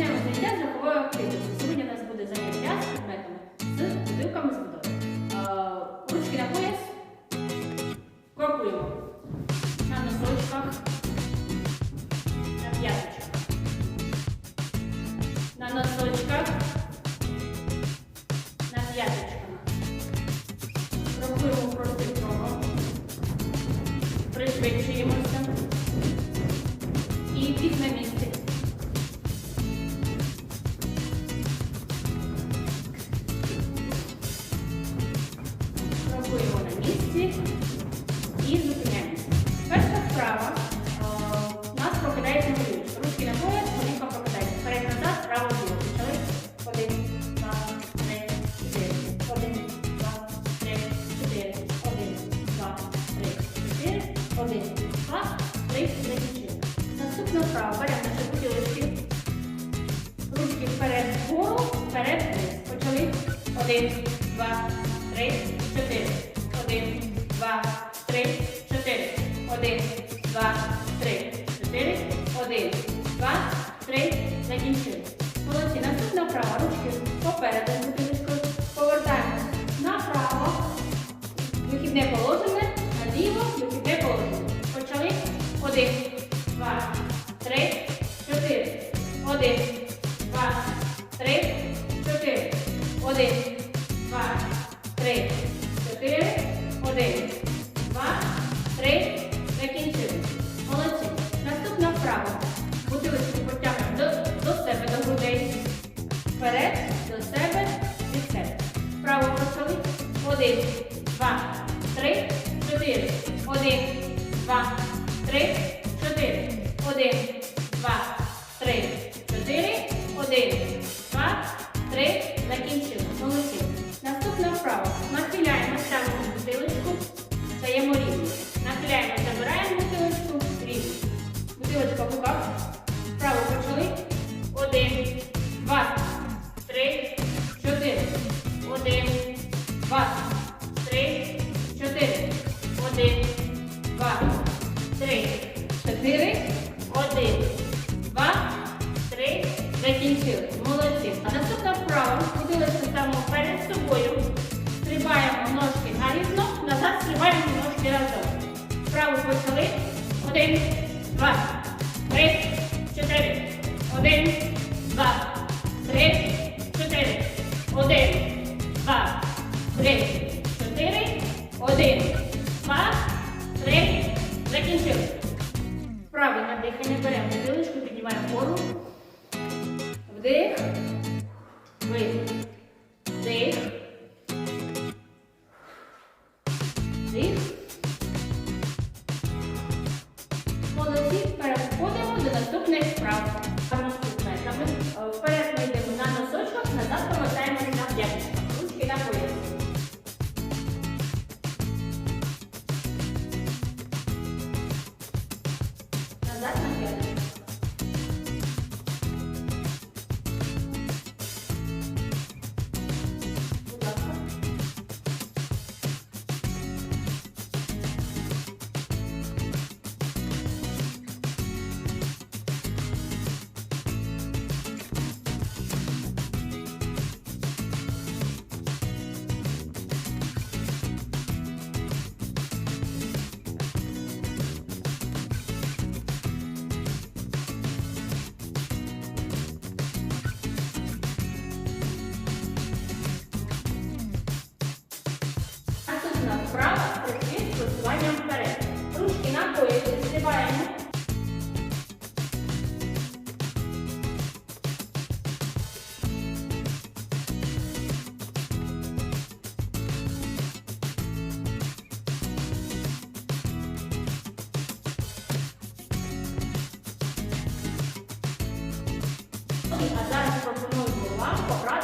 Почнемо заняття з рухової активності. Сьогодні у нас буде заняття з предметами з будинками з водою. Е, Ручки на пояс. Крокуємо. На носочках. На п'яточках. На носочках. На п'яточках. Один, два, три, чотири. Один, два, три, чотири. Один, два, три, чотири. Один, два, три. Закінчили. Молодці. Наступна вправа. Ручки попереду бутилочкою. Повертаємося направо. Вихідне положення. Наліво. Вихідне положення. Почали. Один, два, три, чотири. Один, два, три, чотири. Один, два, три, чотири. Один, два, три. Закінчили. Молодці. Наступна вправа. Бутилочку потягнемо до, до себе, до грудей. Вперед, до себе, від себе. Вправо почали. Один, два, три, чотири. Один, два, три, чотири. Один, два, чотири. Один, два, три, чотири. Один, два, три. Закінчили. Молодці. Наступна вправа. Бутилочку ставимо перед собою. Стрибаємо ножки на рівно. назад стрибаємо ножки разом. Вправо почали. Один, два, два, три. Закінчили. Правильно дихання беремо бутилочку, піднімаємо вгору. Вдих. Видих. Вдих. Вдих. Молодці, переходимо до наступних вправ. А зараз пропоную вам пограти